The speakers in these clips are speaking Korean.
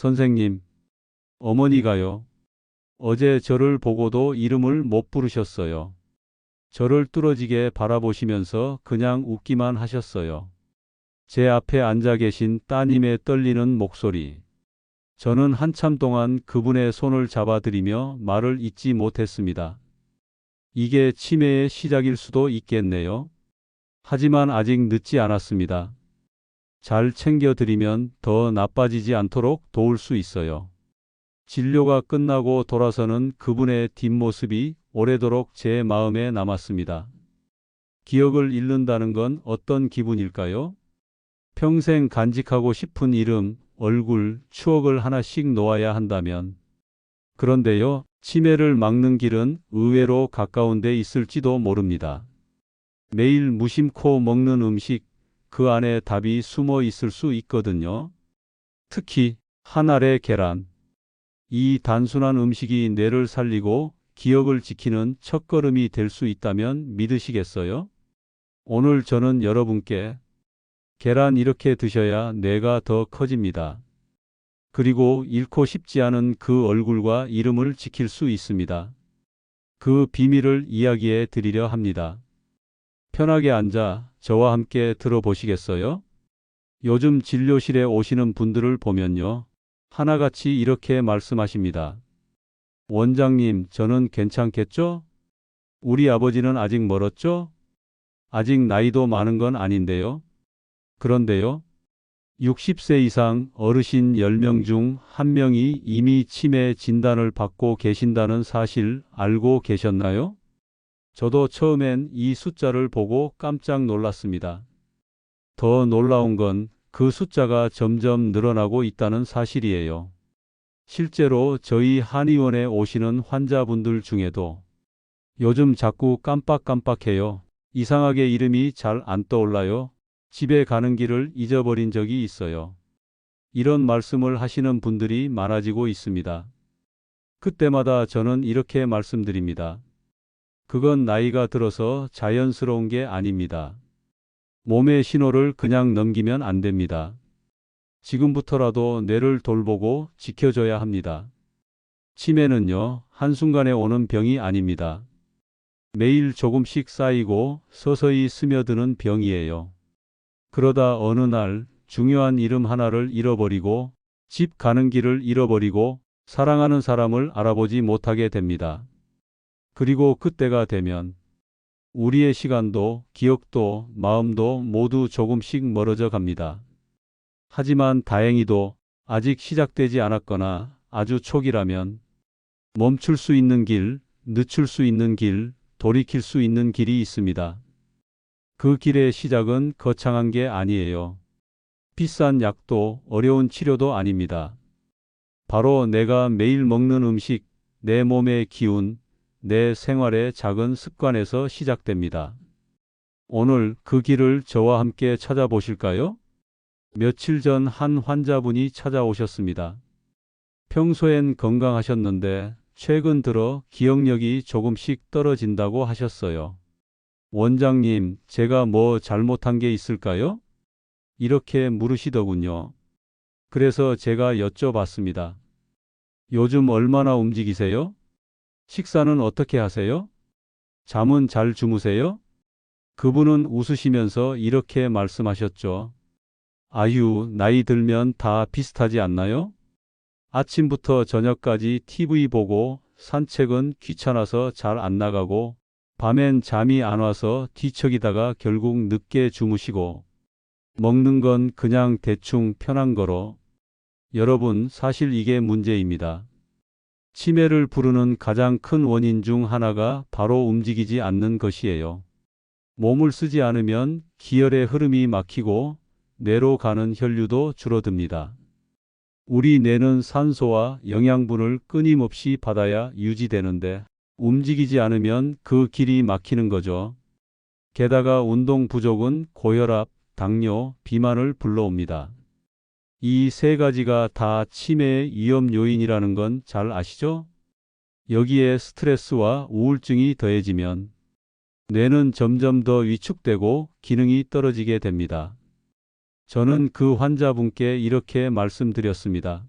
선생님, 어머니가요. 어제 저를 보고도 이름을 못 부르셨어요. 저를 뚫어지게 바라보시면서 그냥 웃기만 하셨어요. 제 앞에 앉아 계신 따님의 떨리는 목소리. 저는 한참 동안 그분의 손을 잡아드리며 말을 잇지 못했습니다. 이게 치매의 시작일 수도 있겠네요. 하지만 아직 늦지 않았습니다. 잘 챙겨드리면 더 나빠지지 않도록 도울 수 있어요. 진료가 끝나고 돌아서는 그분의 뒷모습이 오래도록 제 마음에 남았습니다. 기억을 잃는다는 건 어떤 기분일까요? 평생 간직하고 싶은 이름, 얼굴, 추억을 하나씩 놓아야 한다면. 그런데요, 치매를 막는 길은 의외로 가까운 데 있을지도 모릅니다. 매일 무심코 먹는 음식, 그 안에 답이 숨어 있을 수 있거든요. 특히 한 알의 계란. 이 단순한 음식이 뇌를 살리고 기억을 지키는 첫걸음이 될 수 있다면 믿으시겠어요? 오늘 저는 여러분께 계란 이렇게 드셔야 뇌가 더 커집니다. 그리고 잃고 싶지 않은 그 얼굴과 이름을 지킬 수 있습니다. 그 비밀을 이야기해 드리려 합니다. 편하게 앉아 저와 함께 들어보시겠어요? 요즘 진료실에 오시는 분들을 보면요. 하나같이 이렇게 말씀하십니다. 원장님, 저는 괜찮겠죠? 우리 아버지는 아직 멀었죠? 아직 나이도 많은 건 아닌데요. 그런데요. 60세 이상 어르신 10명 중 1명이 이미 치매 진단을 받고 계신다는 사실 알고 계셨나요? 저도 처음엔 이 숫자를 보고 깜짝 놀랐습니다. 더 놀라운 건 그 숫자가 점점 늘어나고 있다는 사실이에요. 실제로 저희 한의원에 오시는 환자분들 중에도 요즘 자꾸 깜빡깜빡해요. 이상하게 이름이 잘 안 떠올라요. 집에 가는 길을 잊어버린 적이 있어요. 이런 말씀을 하시는 분들이 많아지고 있습니다. 그때마다 저는 이렇게 말씀드립니다. 그건 나이가 들어서 자연스러운 게 아닙니다. 몸의 신호를 그냥 넘기면 안 됩니다. 지금부터라도 뇌를 돌보고 지켜줘야 합니다. 치매는요, 한순간에 오는 병이 아닙니다. 매일 조금씩 쌓이고 서서히 스며드는 병이에요. 그러다 어느 날 중요한 이름 하나를 잃어버리고 집 가는 길을 잃어버리고 사랑하는 사람을 알아보지 못하게 됩니다. 그리고 그때가 되면 우리의 시간도 기억도 마음도 모두 조금씩 멀어져 갑니다. 하지만 다행히도 아직 시작되지 않았거나 아주 초기라면 멈출 수 있는 길, 늦출 수 있는 길, 돌이킬 수 있는 길이 있습니다. 그 길의 시작은 거창한 게 아니에요. 비싼 약도 어려운 치료도 아닙니다. 바로 내가 매일 먹는 음식, 내 몸의 기운, 내 생활의 작은 습관에서 시작됩니다. 오늘 그 길을 저와 함께 찾아보실까요? 며칠 전 한 환자분이 찾아오셨습니다. 평소엔 건강하셨는데 최근 들어 기억력이 조금씩 떨어진다고 하셨어요. 원장님, 제가 뭐 잘못한 게 있을까요? 이렇게 물으시더군요. 그래서 제가 여쭤봤습니다. 요즘 얼마나 움직이세요? 식사는 어떻게 하세요? 잠은 잘 주무세요? 그분은 웃으시면서 이렇게 말씀하셨죠. 아유, 나이 들면 다 비슷하지 않나요? 아침부터 저녁까지 TV 보고 산책은 귀찮아서 잘 안 나가고 밤엔 잠이 안 와서 뒤척이다가 결국 늦게 주무시고 먹는 건 그냥 대충 편한 거로 여러분 사실 이게 문제입니다. 치매를 부르는 가장 큰 원인 중 하나가 바로 움직이지 않는 것이에요. 몸을 쓰지 않으면 기혈의 흐름이 막히고 뇌로 가는 혈류도 줄어듭니다. 우리 뇌는 산소와 영양분을 끊임없이 받아야 유지되는데 움직이지 않으면 그 길이 막히는 거죠. 게다가 운동 부족은 고혈압, 당뇨, 비만을 불러옵니다. 이 세 가지가 다 치매의 위험 요인이라는 건 잘 아시죠? 여기에 스트레스와 우울증이 더해지면 뇌는 점점 더 위축되고 기능이 떨어지게 됩니다. 저는 그 환자분께 이렇게 말씀드렸습니다.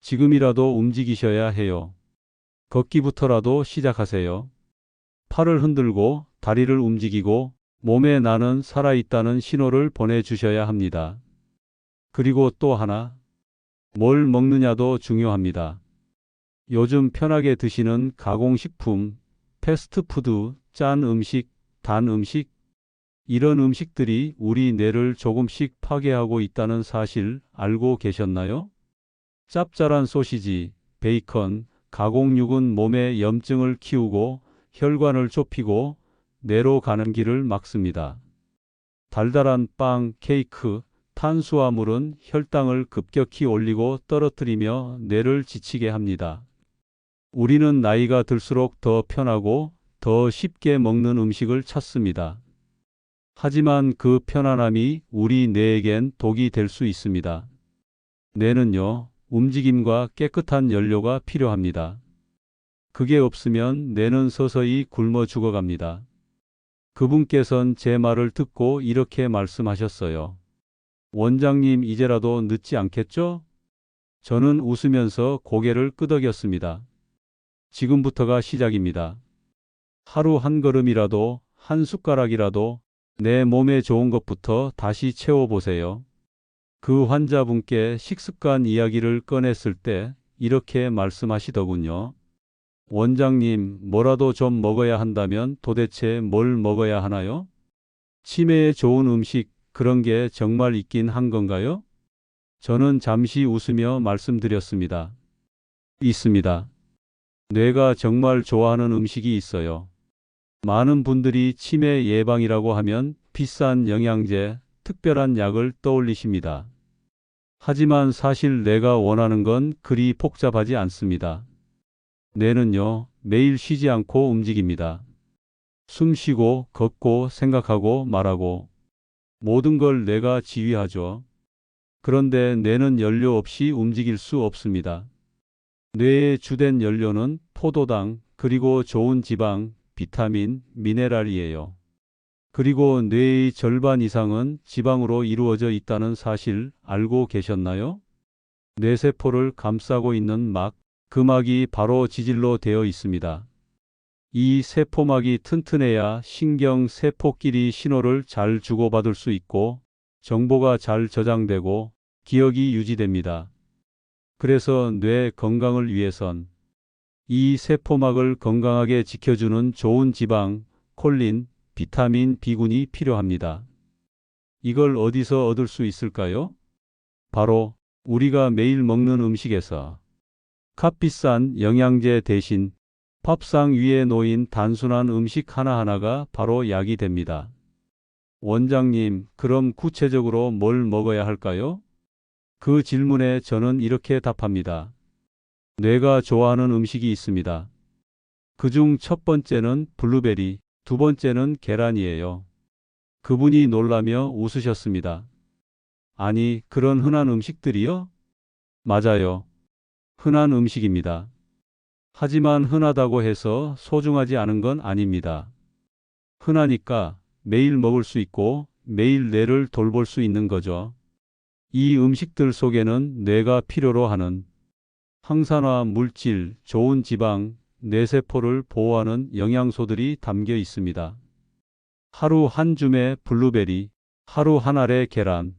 지금이라도 움직이셔야 해요. 걷기부터라도 시작하세요. 팔을 흔들고 다리를 움직이고 몸에 나는 살아있다는 신호를 보내주셔야 합니다. 그리고 또 하나, 뭘 먹느냐도 중요합니다. 요즘 편하게 드시는 가공식품, 패스트푸드, 짠 음식, 단 음식, 이런 음식들이 우리 뇌를 조금씩 파괴하고 있다는 사실 알고 계셨나요? 짭짤한 소시지, 베이컨, 가공육은 몸에 염증을 키우고 혈관을 좁히고 뇌로 가는 길을 막습니다. 달달한 빵, 케이크, 탄수화물은 혈당을 급격히 올리고 떨어뜨리며 뇌를 지치게 합니다. 우리는 나이가 들수록 더 편하고 더 쉽게 먹는 음식을 찾습니다. 하지만 그 편안함이 우리 뇌에겐 독이 될 수 있습니다. 뇌는요, 움직임과 깨끗한 연료가 필요합니다. 그게 없으면 뇌는 서서히 굶어 죽어갑니다. 그분께선 제 말을 듣고 이렇게 말씀하셨어요. 원장님, 이제라도 늦지 않겠죠? 저는 웃으면서 고개를 끄덕였습니다. 지금부터가 시작입니다. 하루 한 걸음이라도, 한 숟가락이라도 내 몸에 좋은 것부터 다시 채워보세요. 그 환자분께 식습관 이야기를 꺼냈을 때 이렇게 말씀하시더군요. 원장님, 뭐라도 좀 먹어야 한다면 도대체 뭘 먹어야 하나요? 치매에 좋은 음식, 그런 게 정말 있긴 한 건가요? 저는 잠시 웃으며 말씀드렸습니다. 있습니다. 뇌가 정말 좋아하는 음식이 있어요. 많은 분들이 치매 예방이라고 하면 비싼 영양제, 특별한 약을 떠올리십니다. 하지만 사실 내가 원하는 건 그리 복잡하지 않습니다. 뇌는요, 매일 쉬지 않고 움직입니다. 숨 쉬고, 걷고, 생각하고, 말하고, 모든 걸 뇌가 지휘하죠. 그런데 뇌는 연료 없이 움직일 수 없습니다. 뇌의 주된 연료는 포도당, 그리고 좋은 지방, 비타민, 미네랄이에요. 그리고 뇌의 절반 이상은 지방으로 이루어져 있다는 사실 알고 계셨나요? 뇌세포를 감싸고 있는 막, 그 막이 바로 지질로 되어 있습니다. 이 세포막이 튼튼해야 신경 세포끼리 신호를 잘 주고받을 수 있고 정보가 잘 저장되고 기억이 유지됩니다. 그래서 뇌 건강을 위해선 이 세포막을 건강하게 지켜주는 좋은 지방, 콜린, 비타민 B군이 필요합니다. 이걸 어디서 얻을 수 있을까요? 바로 우리가 매일 먹는 음식에서 값비싼 영양제 대신 밥상 위에 놓인 단순한 음식 하나하나가 바로 약이 됩니다. 원장님, 그럼 구체적으로 뭘 먹어야 할까요? 그 질문에 저는 이렇게 답합니다. 뇌가 좋아하는 음식이 있습니다. 그중 첫 번째는 블루베리, 두 번째는 계란이에요. 그분이 놀라며 웃으셨습니다. 아니, 그런 흔한 음식들이요? 맞아요. 흔한 음식입니다. 하지만 흔하다고 해서 소중하지 않은 건 아닙니다. 흔하니까 매일 먹을 수 있고 매일 뇌를 돌볼 수 있는 거죠. 이 음식들 속에는 뇌가 필요로 하는 항산화 물질, 좋은 지방, 뇌세포를 보호하는 영양소들이 담겨 있습니다. 하루 한 줌의 블루베리, 하루 한 알의 계란.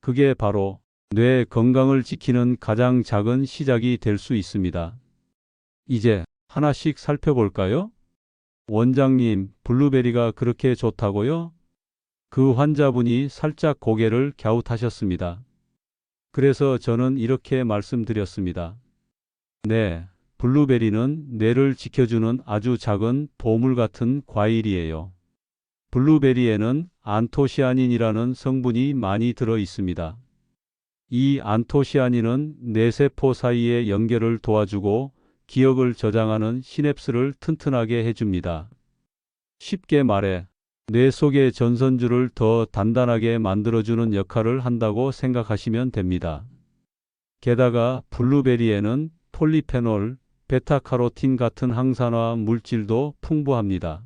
그게 바로 뇌 건강을 지키는 가장 작은 시작이 될 수 있습니다. 이제 하나씩 살펴볼까요? 원장님, 블루베리가 그렇게 좋다고요? 그 환자분이 살짝 고개를 갸웃하셨습니다. 그래서 저는 이렇게 말씀드렸습니다. 네, 블루베리는 뇌를 지켜주는 아주 작은 보물 같은 과일이에요. 블루베리에는 안토시아닌이라는 성분이 많이 들어 있습니다. 이 안토시아닌은 뇌세포 사이의 연결을 도와주고 기억을 저장하는 시냅스를 튼튼하게 해줍니다. 쉽게 말해 뇌 속의 전선줄을 더 단단하게 만들어주는 역할을 한다고 생각하시면 됩니다. 게다가 블루베리에는 폴리페놀, 베타카로틴 같은 항산화 물질도 풍부합니다.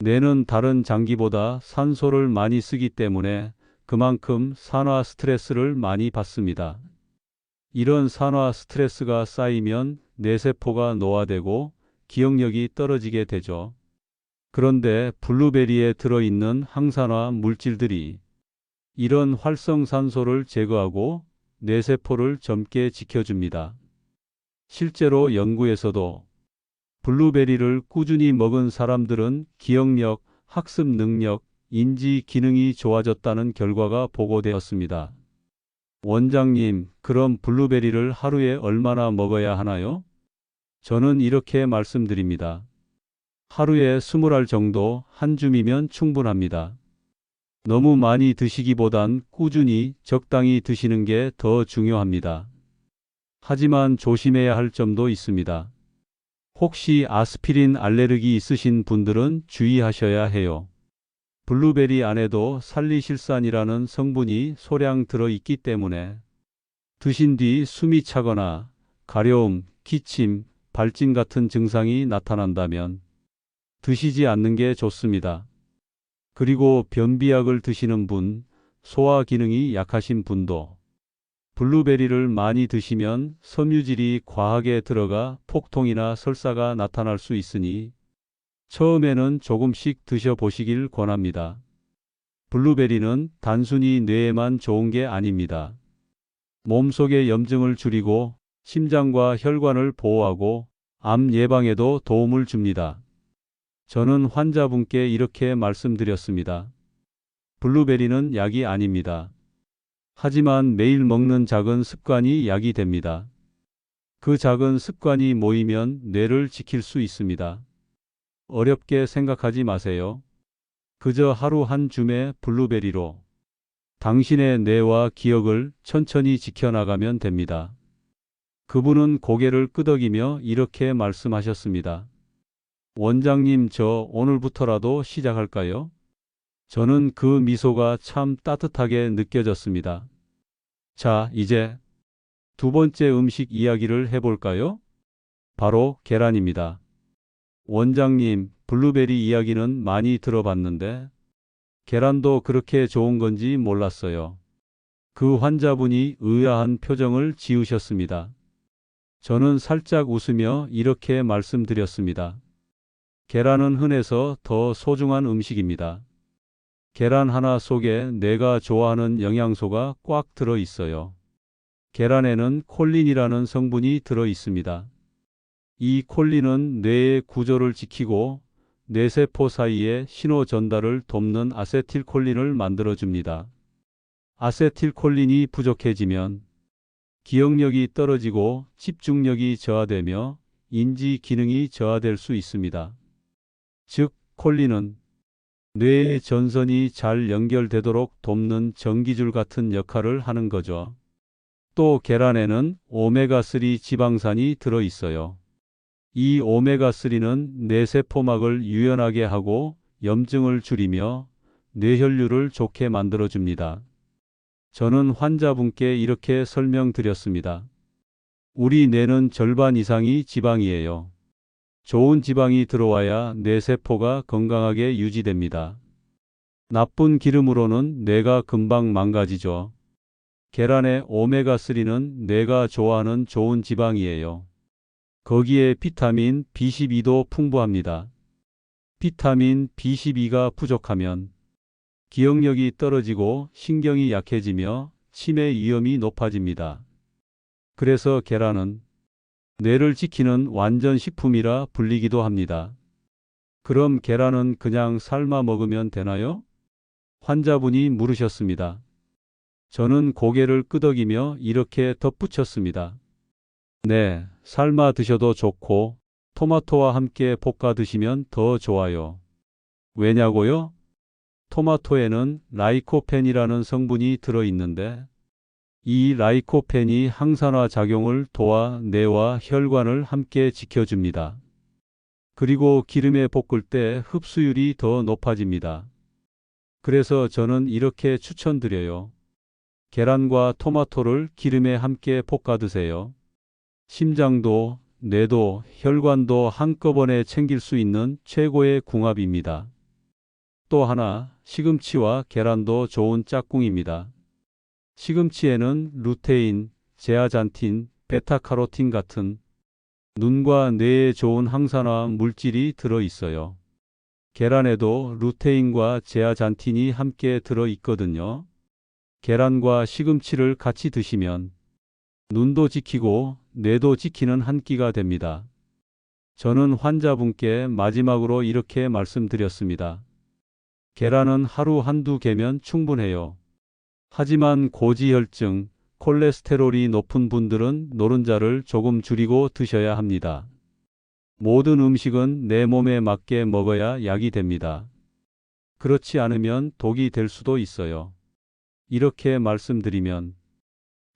뇌는 다른 장기보다 산소를 많이 쓰기 때문에 그만큼 산화 스트레스를 많이 받습니다. 이런 산화 스트레스가 쌓이면 뇌세포가 노화되고 기억력이 떨어지게 되죠. 그런데 블루베리에 들어있는 항산화 물질들이 이런 활성산소를 제거하고 뇌세포를 젊게 지켜줍니다. 실제로 연구에서도 블루베리를 꾸준히 먹은 사람들은 기억력, 학습 능력, 인지 기능이 좋아졌다는 결과가 보고되었습니다. 원장님, 그럼 블루베리를 하루에 얼마나 먹어야 하나요? 저는 이렇게 말씀드립니다. 하루에 20알 정도 한 줌이면 충분합니다. 너무 많이 드시기보단 꾸준히 적당히 드시는 게 더 중요합니다. 하지만 조심해야 할 점도 있습니다. 혹시 아스피린 알레르기 있으신 분들은 주의하셔야 해요. 블루베리 안에도 살리실산이라는 성분이 소량 들어 있기 때문에 드신 뒤 숨이 차거나 가려움, 기침, 발진 같은 증상이 나타난다면 드시지 않는 게 좋습니다. 그리고 변비약을 드시는 분, 소화 기능이 약하신 분도 블루베리를 많이 드시면 섬유질이 과하게 들어가 폭통이나 설사가 나타날 수 있으니 처음에는 조금씩 드셔보시길 권합니다. 블루베리는 단순히 뇌에만 좋은 게 아닙니다. 몸속의 염증을 줄이고 심장과 혈관을 보호하고 암 예방에도 도움을 줍니다. 저는 환자분께 이렇게 말씀드렸습니다. 블루베리는 약이 아닙니다. 하지만 매일 먹는 작은 습관이 약이 됩니다. 그 작은 습관이 모이면 뇌를 지킬 수 있습니다. 어렵게 생각하지 마세요. 그저 하루 한 줌의 블루베리로 당신의 뇌와 기억을 천천히 지켜나가면 됩니다. 그분은 고개를 끄덕이며 이렇게 말씀하셨습니다. 원장님, 저 오늘부터라도 시작할까요? 저는 그 미소가 참 따뜻하게 느껴졌습니다. 자, 이제 두 번째 음식 이야기를 해볼까요? 바로 계란입니다. 원장님, 블루베리 이야기는 많이 들어봤는데 계란도 그렇게 좋은 건지 몰랐어요. 그 환자분이 의아한 표정을 지으셨습니다. 저는 살짝 웃으며 이렇게 말씀드렸습니다. 계란은 흔해서 더 소중한 음식입니다. 계란 하나 속에 내가 좋아하는 영양소가 꽉 들어 있어요. 계란에는 콜린이라는 성분이 들어 있습니다. 이 콜린은 뇌의 구조를 지키고 뇌세포 사이의 신호 전달을 돕는 아세틸콜린을 만들어줍니다. 아세틸콜린이 부족해지면 기억력이 떨어지고 집중력이 저하되며 인지 기능이 저하될 수 있습니다. 즉, 콜린은 뇌의 전선이 잘 연결되도록 돕는 전기줄 같은 역할을 하는 거죠. 또 계란에는 오메가3 지방산이 들어 있어요. 이 오메가3는 뇌세포막을 유연하게 하고 염증을 줄이며 뇌혈류를 좋게 만들어줍니다. 저는 환자분께 이렇게 설명드렸습니다. 우리 뇌는 절반 이상이 지방이에요. 좋은 지방이 들어와야 뇌세포가 건강하게 유지됩니다. 나쁜 기름으로는 뇌가 금방 망가지죠. 계란의 오메가3는 뇌가 좋아하는 좋은 지방이에요. 거기에 비타민 B12도 풍부합니다. 비타민 B12가 부족하면 기억력이 떨어지고 신경이 약해지며 치매 위험이 높아집니다. 그래서 계란은 뇌를 지키는 완전 식품이라 불리기도 합니다. 그럼 계란은 그냥 삶아 먹으면 되나요? 환자분이 물으셨습니다. 저는 고개를 끄덕이며 이렇게 덧붙였습니다. 네, 삶아 드셔도 좋고 토마토와 함께 볶아 드시면 더 좋아요. 왜냐고요? 토마토에는 라이코펜이라는 성분이 들어 있는데 이 라이코펜이 항산화 작용을 도와 뇌와 혈관을 함께 지켜줍니다. 그리고 기름에 볶을 때 흡수율이 더 높아집니다. 그래서 저는 이렇게 추천드려요. 계란과 토마토를 기름에 함께 볶아 드세요. 심장도, 뇌도, 혈관도 한꺼번에 챙길 수 있는 최고의 궁합입니다. 또 하나, 시금치와 계란도 좋은 짝꿍입니다. 시금치에는 루테인, 제아잔틴, 베타카로틴 같은 눈과 뇌에 좋은 항산화 물질이 들어 있어요. 계란에도 루테인과 제아잔틴이 함께 들어 있거든요. 계란과 시금치를 같이 드시면 눈도 지키고 뇌도 지키는 한 끼가 됩니다. 저는 환자분께 마지막으로 이렇게 말씀드렸습니다. 계란은 하루 한두 개면 충분해요. 하지만 고지혈증, 콜레스테롤이 높은 분들은 노른자를 조금 줄이고 드셔야 합니다. 모든 음식은 내 몸에 맞게 먹어야 약이 됩니다. 그렇지 않으면 독이 될 수도 있어요. 이렇게 말씀드리면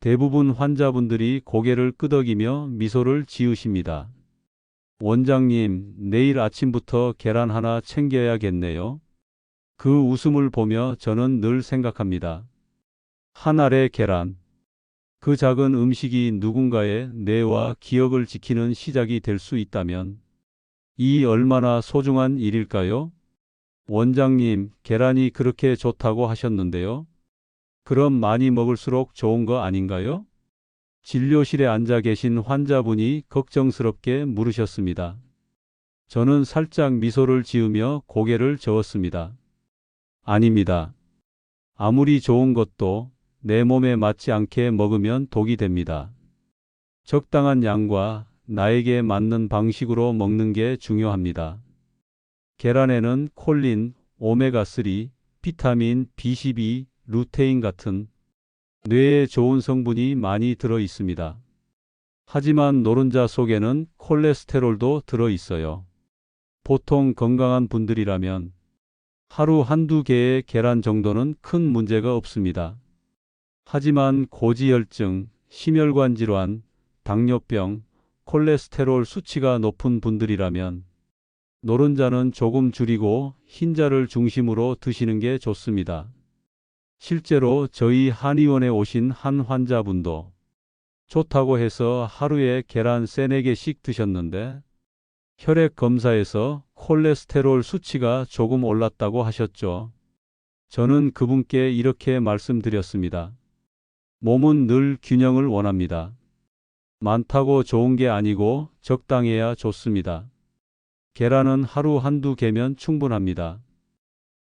대부분 환자분들이 고개를 끄덕이며 미소를 지으십니다. 원장님, 내일 아침부터 계란 하나 챙겨야겠네요. 그 웃음을 보며 저는 늘 생각합니다. 한 알의 계란. 그 작은 음식이 누군가의 뇌와 기억을 지키는 시작이 될 수 있다면 이 얼마나 소중한 일일까요? 원장님, 계란이 그렇게 좋다고 하셨는데요. 그럼 많이 먹을수록 좋은 거 아닌가요? 진료실에 앉아 계신 환자분이 걱정스럽게 물으셨습니다. 저는 살짝 미소를 지으며 고개를 저었습니다. 아닙니다. 아무리 좋은 것도 내 몸에 맞지 않게 먹으면 독이 됩니다. 적당한 양과 나에게 맞는 방식으로 먹는 게 중요합니다. 계란에는 콜린, 오메가3, 비타민 B12, 루테인 같은 뇌에 좋은 성분이 많이 들어 있습니다. 하지만 노른자 속에는 콜레스테롤도 들어 있어요. 보통 건강한 분들이라면 하루 한두 개의 계란 정도는 큰 문제가 없습니다. 하지만 고지혈증, 심혈관 질환, 당뇨병, 콜레스테롤 수치가 높은 분들이라면 노른자는 조금 줄이고 흰자를 중심으로 드시는 게 좋습니다. 실제로 저희 한의원에 오신 한 환자분도 좋다고 해서 하루에 계란 세네 개씩 드셨는데 혈액 검사에서 콜레스테롤 수치가 조금 올랐다고 하셨죠. 저는 그분께 이렇게 말씀드렸습니다. 몸은 늘 균형을 원합니다. 많다고 좋은 게 아니고 적당해야 좋습니다. 계란은 하루 한두 개면 충분합니다.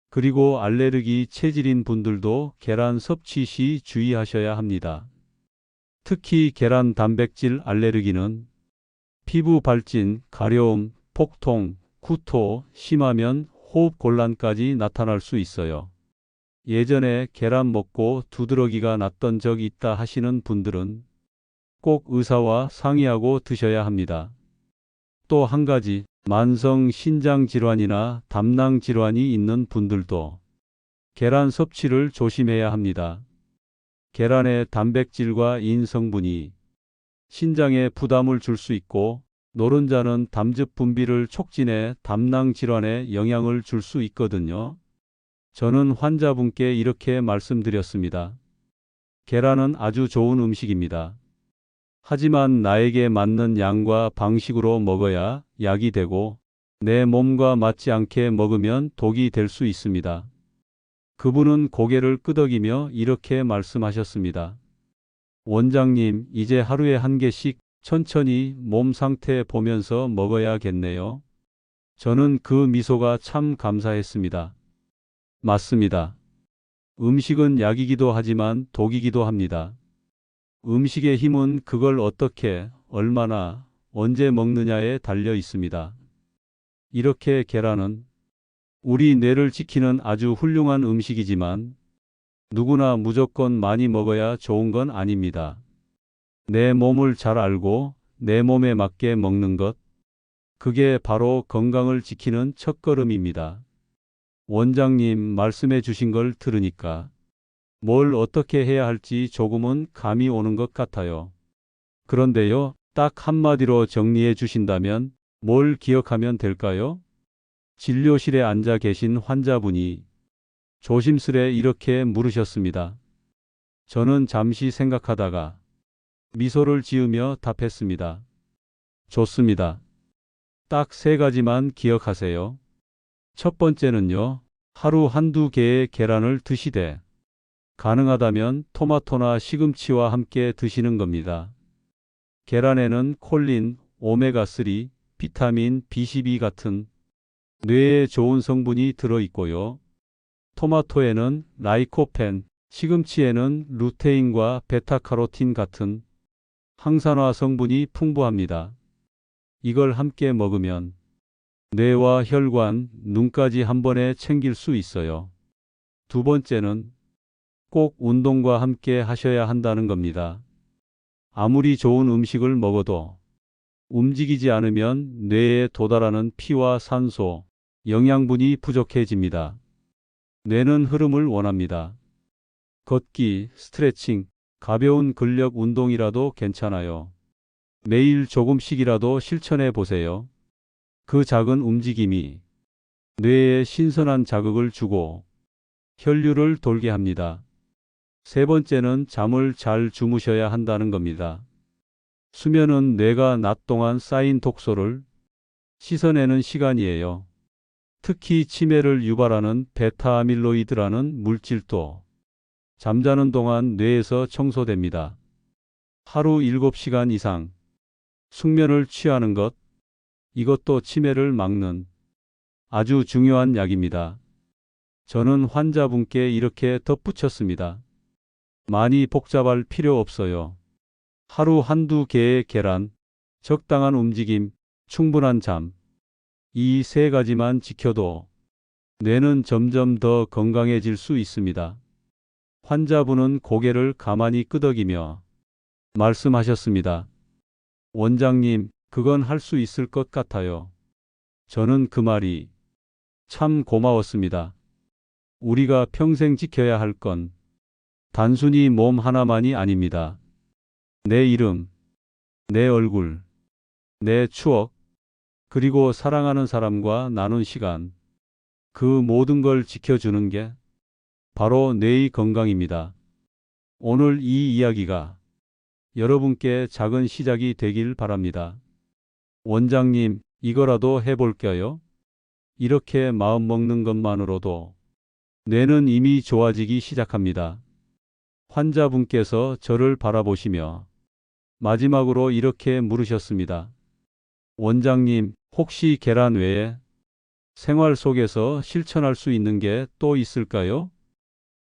그리고 알레르기 체질인 분들도 계란 섭취 시 주의하셔야 합니다. 특히 계란 단백질 알레르기는 피부 발진, 가려움, 복통, 구토, 심하면 호흡 곤란까지 나타날 수 있어요. 예전에 계란 먹고 두드러기가 났던 적 있다 하시는 분들은 꼭 의사와 상의하고 드셔야 합니다. 또 한 가지, 만성 신장 질환이나 담낭 질환이 있는 분들도 계란 섭취를 조심해야 합니다. 계란의 단백질과 인 성분이 신장에 부담을 줄 수 있고 노른자는 담즙 분비를 촉진해 담낭 질환에 영향을 줄 수 있거든요. 저는 환자분께 이렇게 말씀드렸습니다. 계란은 아주 좋은 음식입니다. 하지만 나에게 맞는 양과 방식으로 먹어야 약이 되고 내 몸과 맞지 않게 먹으면 독이 될 수 있습니다. 그분은 고개를 끄덕이며 이렇게 말씀하셨습니다. 원장님, 이제 하루에 한 개씩 천천히 몸 상태 보면서 먹어야겠네요. 저는 그 미소가 참 감사했습니다. 맞습니다. 음식은 약이기도 하지만 독이기도 합니다. 음식의 힘은 그걸 어떻게, 얼마나, 언제 먹느냐에 달려 있습니다. 이렇게 계란은 우리 뇌를 지키는 아주 훌륭한 음식이지만 누구나 무조건 많이 먹어야 좋은 건 아닙니다. 내 몸을 잘 알고 내 몸에 맞게 먹는 것, 그게 바로 건강을 지키는 첫걸음입니다. 원장님 말씀해 주신 걸 들으니까 뭘 어떻게 해야 할지 조금은 감이 오는 것 같아요. 그런데요, 딱 한마디로 정리해 주신다면 뭘 기억하면 될까요? 진료실에 앉아 계신 환자분이 조심스레 이렇게 물으셨습니다. 저는 잠시 생각하다가 미소를 지으며 답했습니다. 좋습니다. 딱 세 가지만 기억하세요. 첫 번째는요, 하루 한두 개의 계란을 드시되 가능하다면 토마토나 시금치와 함께 드시는 겁니다. 계란에는 콜린, 오메가3, 비타민 B12 같은 뇌에 좋은 성분이 들어 있고요. 토마토에는 라이코펜, 시금치에는 루테인과 베타카로틴 같은 항산화 성분이 풍부합니다. 이걸 함께 먹으면 뇌와 혈관, 눈까지 한 번에 챙길 수 있어요. 두 번째는 꼭 운동과 함께 하셔야 한다는 겁니다. 아무리 좋은 음식을 먹어도 움직이지 않으면 뇌에 도달하는 피와 산소, 영양분이 부족해집니다. 뇌는 흐름을 원합니다. 걷기, 스트레칭, 가벼운 근력 운동이라도 괜찮아요. 매일 조금씩이라도 실천해 보세요. 그 작은 움직임이 뇌에 신선한 자극을 주고 혈류를 돌게 합니다. 세 번째는 잠을 잘 주무셔야 한다는 겁니다. 수면은 뇌가 낮 동안 쌓인 독소를 씻어내는 시간이에요. 특히 치매를 유발하는 베타 아밀로이드라는 물질도 잠자는 동안 뇌에서 청소됩니다. 하루 7시간 이상 숙면을 취하는 것, 이것도 치매를 막는 아주 중요한 약입니다. 저는 환자분께 이렇게 덧붙였습니다. 많이 복잡할 필요 없어요. 하루 한두 개의 계란, 적당한 움직임, 충분한 잠. 이 세 가지만 지켜도 뇌는 점점 더 건강해질 수 있습니다. 환자분은 고개를 가만히 끄덕이며 말씀하셨습니다. 원장님, 그건 할 수 있을 것 같아요. 저는 그 말이 참 고마웠습니다. 우리가 평생 지켜야 할 건 단순히 몸 하나만이 아닙니다. 내 이름, 내 얼굴, 내 추억, 그리고 사랑하는 사람과 나눈 시간, 그 모든 걸 지켜주는 게 바로 뇌의 건강입니다. 오늘 이 이야기가 여러분께 작은 시작이 되길 바랍니다. 원장님, 이거라도 해볼까요? 이렇게 마음 먹는 것만으로도 뇌는 이미 좋아지기 시작합니다. 환자분께서 저를 바라보시며 마지막으로 이렇게 물으셨습니다. 원장님, 혹시 계란 외에 생활 속에서 실천할 수 있는 게 또 있을까요?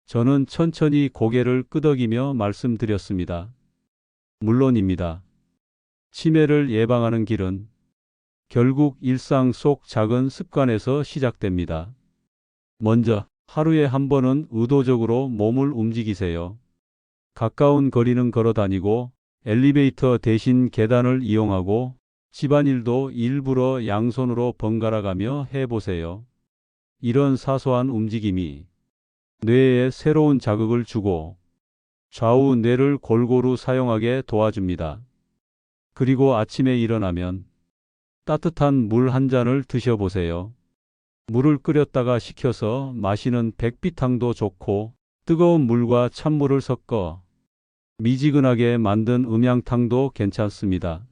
저는 천천히 고개를 끄덕이며 말씀드렸습니다. 물론입니다. 치매를 예방하는 길은 결국 일상 속 작은 습관에서 시작됩니다. 먼저 하루에 한 번은 의도적으로 몸을 움직이세요. 가까운 거리는 걸어 다니고 엘리베이터 대신 계단을 이용하고 집안일도 일부러 양손으로 번갈아 가며 해보세요. 이런 사소한 움직임이 뇌에 새로운 자극을 주고 좌우 뇌를 골고루 사용하게 도와줍니다. 그리고 아침에 일어나면 따뜻한 물 한 잔을 드셔보세요. 물을 끓였다가 식혀서 마시는 백비탕도 좋고 뜨거운 물과 찬물을 섞어 미지근하게 만든 음양탕도 괜찮습니다.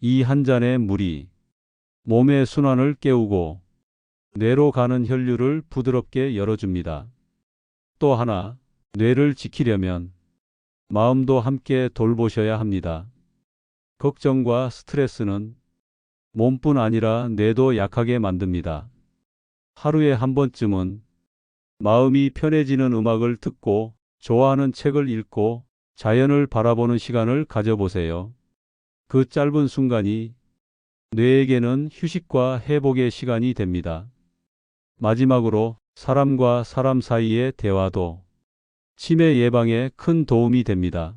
이 한 잔의 물이 몸의 순환을 깨우고 뇌로 가는 혈류를 부드럽게 열어줍니다. 또 하나, 뇌를 지키려면 마음도 함께 돌보셔야 합니다. 걱정과 스트레스는 몸뿐 아니라 뇌도 약하게 만듭니다. 하루에 한 번쯤은 마음이 편해지는 음악을 듣고 좋아하는 책을 읽고 자연을 바라보는 시간을 가져보세요. 그 짧은 순간이 뇌에게는 휴식과 회복의 시간이 됩니다. 마지막으로 사람과 사람 사이의 대화도 치매 예방에 큰 도움이 됩니다.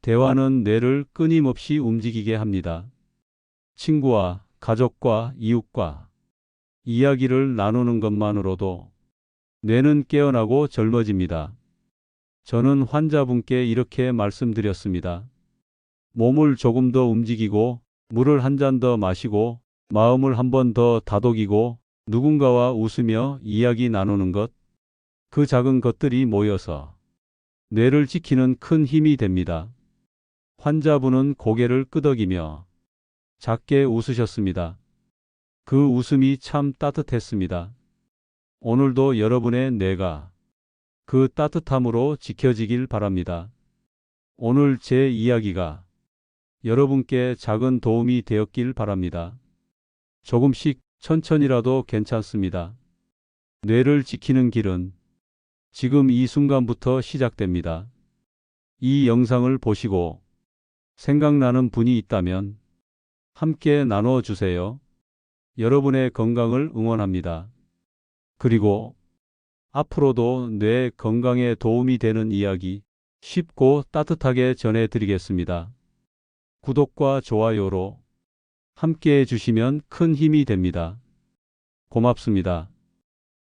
대화는 뇌를 끊임없이 움직이게 합니다. 친구와 가족과 이웃과 이야기를 나누는 것만으로도 뇌는 깨어나고 젊어집니다. 저는 환자분께 이렇게 말씀드렸습니다. 몸을 조금 더 움직이고 물을 한 잔 더 마시고 마음을 한 번 더 다독이고 누군가와 웃으며 이야기 나누는 것, 그 작은 것들이 모여서 뇌를 지키는 큰 힘이 됩니다. 환자분은 고개를 끄덕이며 작게 웃으셨습니다. 그 웃음이 참 따뜻했습니다. 오늘도 여러분의 뇌가 그 따뜻함으로 지켜지길 바랍니다. 오늘 제 이야기가 여러분께 작은 도움이 되었길 바랍니다. 조금씩 천천히라도 괜찮습니다. 뇌를 지키는 길은 지금 이 순간부터 시작됩니다. 이 영상을 보시고 생각나는 분이 있다면 함께 나눠 주세요. 여러분의 건강을 응원합니다. 그리고 앞으로도 뇌 건강에 도움이 되는 이야기 쉽고 따뜻하게 전해드리겠습니다. 구독과 좋아요로 함께 해 주시면 큰 힘이 됩니다. 고맙습니다.